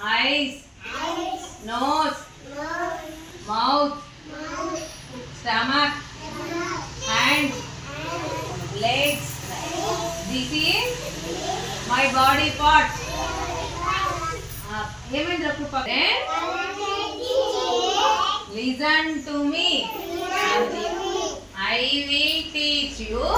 Eyes. Eyes. Nose. Nose. Mouth. Mouth. Stomach. Stomach. Hands. Hands. Legs. This is my body part. Uh, Hemendra Krupa. Then listen to me. I will teach you.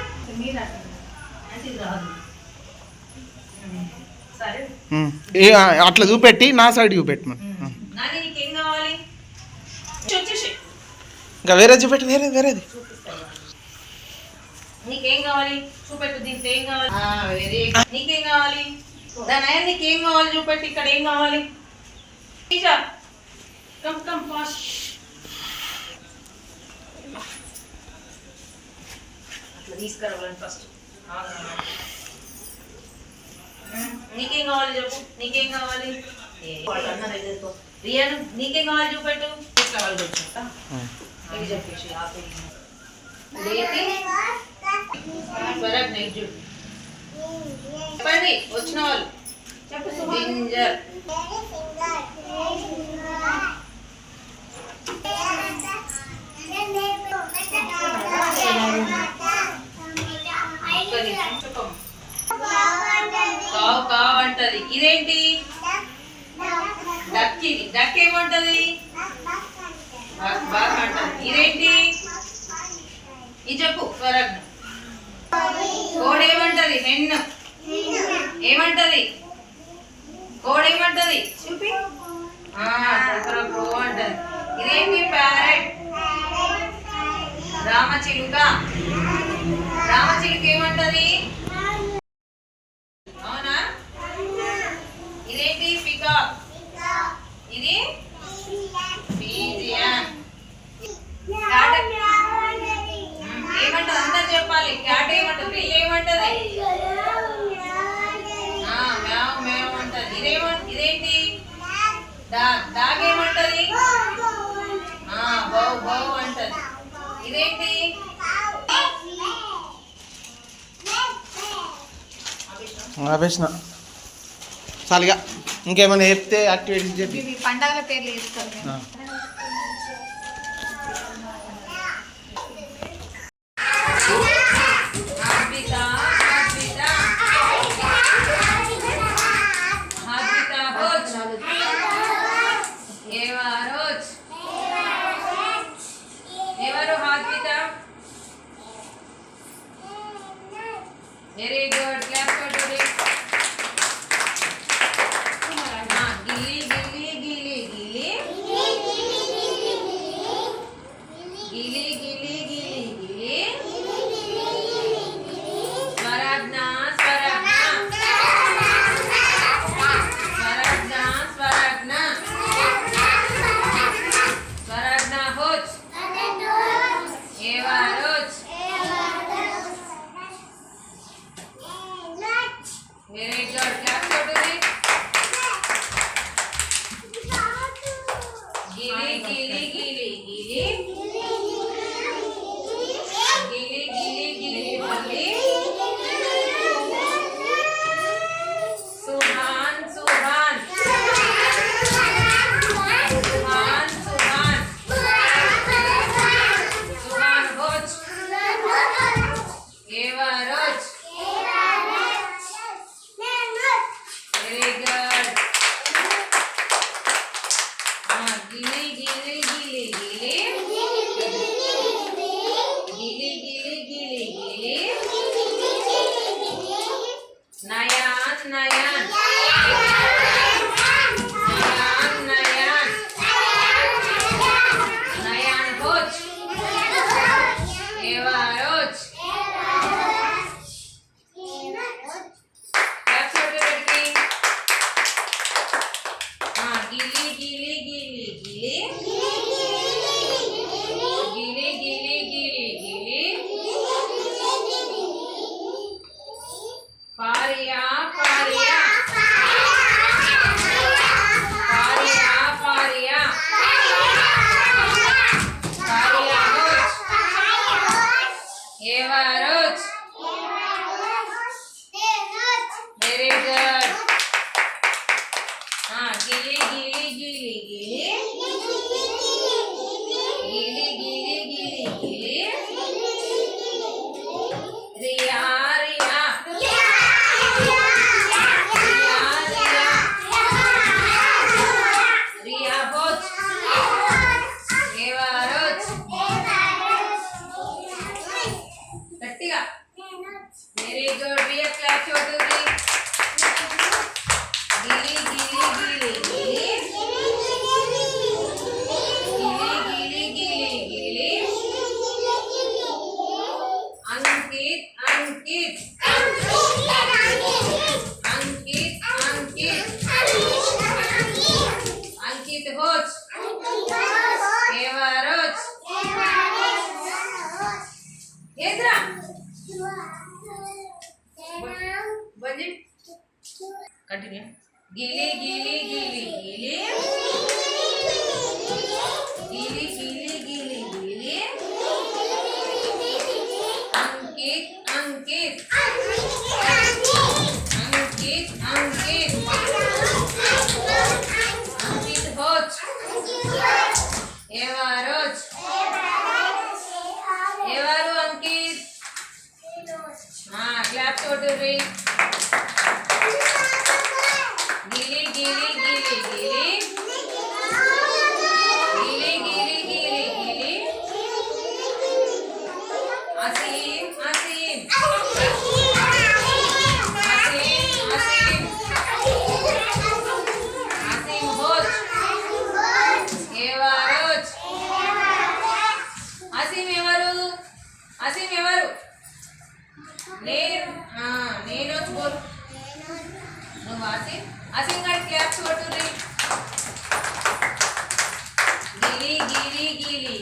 అట్లా చూపెట్టి నా side చూపెట్టు మరి. ఉమ్. నాని నీకేం కావాలి? వచ్చేసి ఇంకా వేరే చూపెట్టు వేరే వేరేది. నీకేం కావాలి? చూపెట్టు దీంట్లో ఏం కావాలి? ఆ, వెరీ. గుడ్. నీకేం కావాలి? దాని నీకేం కావాలి? చూపెట్టు ఇక్కడ ఏం కావాలి? కమ్ కమ్ ఫాస్ట్ అట్లా తీసుకురావాలని ఫస్ట్ నీకేం కావాలి చెప్పు నీకేం కావాలి వాళ్ళందరూ రియాను నీకేం కావాలి చూపెట్టు కావాలి చూసుకుంటా ఇది చెప్పేసి ఆపే వరకు నెక్ చూడు చెప్పండి వచ్చిన వాళ్ళు జింజర్ చెప్పమ్మ కావు కావంటది. ఇదేంటి? డక్ డక్ ఏమంటది అంటది ఇదేంటి? ఇది చెప్పు స్వరగ్ కోడి ఏమంటది? నిన్న ఏమంటది కోడి ఏమంటది చూపి అంటది. ఇదేంటి? ప్యారెట్. రామచిలుక. రామచిలుక ఏమంటది ఆపేసిన. చాలిగా. ఇంకేమైనా చెప్తే యాక్టివేట్ చెప్పి. పండుగల పేర్లు ಗಿಲಿ ಗಿಲಿ Maria. गिली गिली गिली गिली।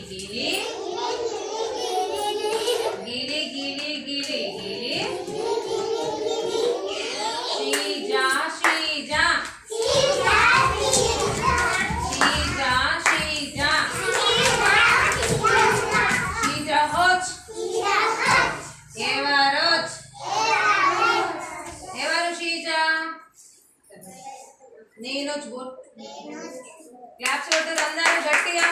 गीले गीले गीले गीले गीले शीजा शीजा शीजा शीजा शीजा होच এবার হোচ এবার शीजा నేను చూడు క్లాప్స్ కొట్టదు అందరూ గట్టిగా